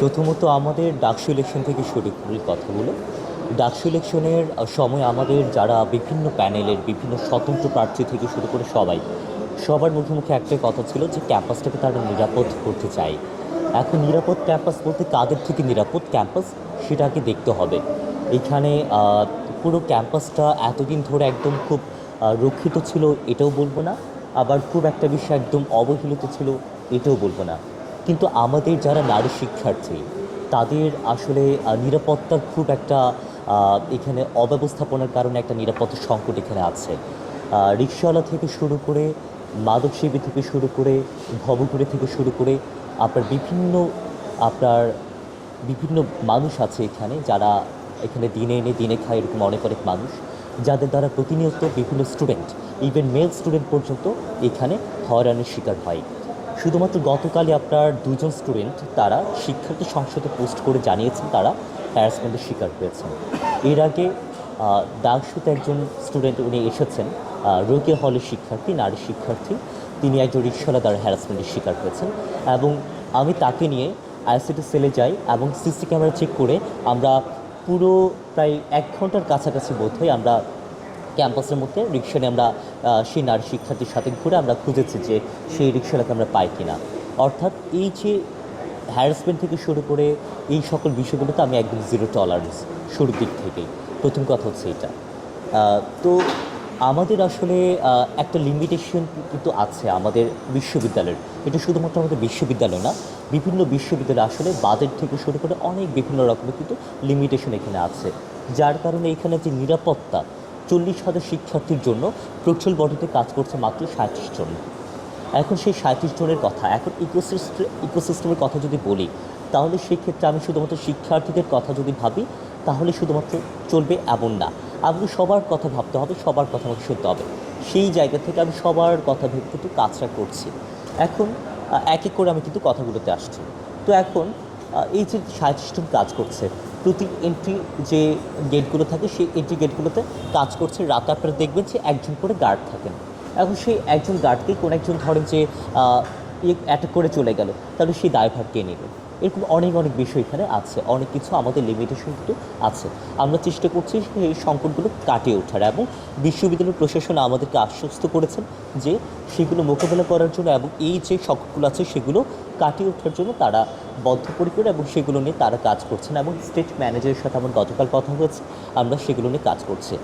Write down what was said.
প্রথমত আমাদের ডাকসু ইলেকশন থেকে শুরু করি কথাগুলো। ডাকসু ইলেকশনের সময় আমাদের যারা বিভিন্ন প্যানেলের, বিভিন্ন স্বতন্ত্র প্রার্থী থেকে শুরু করে সবাই, সবার মুখে মুখে একটাই কথা ছিল যে ক্যাম্পাসটাকে তারা নিরাপদ করতে চায়। এখন নিরাপদ ক্যাম্পাস বলতে কাদের থেকে নিরাপদ ক্যাম্পাস সেটাকে দেখতে হবে। এখানে পুরো ক্যাম্পাসটা এতদিন ধরে একদম খুব রক্ষিত ছিল এটাও বলব না, আবার খুব একটা বিষয় একদম অবহেলিত ছিল এটাও বলব না। কিন্তু আমাদের যারা নারী শিক্ষার্থী, তাদের আসলে নিরাপত্তার খুব একটা এখানে অব্যবস্থাপনার কারণে একটা নিরাপত্তা সংকট এখানে আছে। রিক্সাওয়ালা থেকে শুরু করে মাদকসেবী থেকে শুরু করে, ভবঘুরে থেকে শুরু করে, আপনার বিভিন্ন আপনার বিভিন্ন মানুষ আছে এখানে যারা এখানে দিনে এনে দিনে খায় এরকম অনেক অনেক মানুষ, যাদের দ্বারা প্রতিনিয়ত বিভিন্ন স্টুডেন্ট, ইভেন মেল স্টুডেন্ট পর্যন্ত এখানে হয়রানির শিকার হয়। শুধুমাত্র গতকালই আপনার দুজন স্টুডেন্ট তারা শিক্ষার্থী সংসদে পোস্ট করে জানিয়েছেন তারা হ্যারাসমেন্টের শিকার হয়েছেন। এর আগে ডাকসুতে একজন স্টুডেন্ট উনি এসেছেন রোকে হলের শিক্ষার্থী, নারী শিক্ষার্থী। তিনি একজন রিক্সাওয়ালা দ্বারা হ্যারাসমেন্টের শিকার হয়েছেন এবং আমি তাকে নিয়ে আইসিটি সেলে যাই এবং সিসি ক্যামেরা চেক করে আমরা পুরো প্রায় এক ঘণ্টার কাছাকাছি বোধ হয় আমরা ক্যাম্পাসের মধ্যে রিক্সা নিয়ে আমরা সেই নারী শিক্ষার্থীর সাথে ঘুরে আমরা খুঁজেছি যে সেই রিক্সাটাকে আমরা পাই কিনা। অর্থাৎ এই যে হ্যারাসমেন্ট থেকে শুরু করে এই সকল বিষয়গুলোতে আমি একদম জিরো টলারেন্স শুরুর দিক থেকেই। প্রথম কথা হচ্ছে এটা। তো আমাদের আসলে একটা লিমিটেশন কিন্তু আছে আমাদের বিশ্ববিদ্যালয়ের। এটা শুধুমাত্র আমাদের বিশ্ববিদ্যালয় না, বিভিন্ন বিশ্ববিদ্যালয় আসলে বাজেট থেকে শুরু করে অনেক বিভিন্ন রকমের কিন্তু লিমিটেশন এখানে আছে। যার কারণে এখানে যে নিরাপত্তা চল্লিশ হাজার শিক্ষার্থীর জন্য প্রচুর বডিতে কাজ করছে মাত্র সাঁত্রিশ জন। এখন সেই সাঁত্রিশ জনের কথা, এখন ইকোসিস্টেম ইকোসিস্টেমের কথা যদি বলি, তাহলে সেই ক্ষেত্রে আমি শুধুমাত্র শিক্ষার্থীদের কথা যদি ভাবি, তাহলে শুধুমাত্র চলবে এমন না। আমাকে সবার কথা ভাবতে হবে, সবার কথা আমাকে শুনতে হবে। সেই জায়গা থেকে আমি সবার কথা ভেবে কিন্তু কাজটা করছি। এখন এক এক করে আমি কিন্তু কথাগুলোতে আসছি। তো এখন এই যে সাঁত্রিশ জন কাজ করছে প্রতি এন্ট্রি যে গেটগুলো থাকে, সেই এন্ট্রি গেটগুলোতে কাজ করছে। রাতে আপনারা দেখবেন যে একজন করে গার্ড থাকেন। এখন সেই একজন গার্ডকে কোনো একজন ধরেন যে অ্যাটাক করে চলে গেল, তাহলে সেই দায়ভার কে নেবে। এরকম অনেক অনেক বিষয় এখানে আছে। অনেক কিছু আমাদের লিমিটেশন কিন্তু আছে। আমরা চেষ্টা করছি এই সংকটগুলো কাটিয়ে ওঠার এবং বিশ্ববিদ্যালয় প্রশাসন আমাদেরকে আশ্বস্ত করেছেন যে সেগুলো মোকাবেলা করার জন্য এবং এই যে সংকটগুলো আছে সেগুলো কাটিয়ে ওঠার জন্য তারা বদ্ধপরিকর এবং সেগুলো নিয়ে তারা কাজ করছেন এবং স্টেট ম্যানেজারের সাথে আমার গতকাল কথা হয়েছে। আমরা সেগুলো নিয়ে কাজ করছি।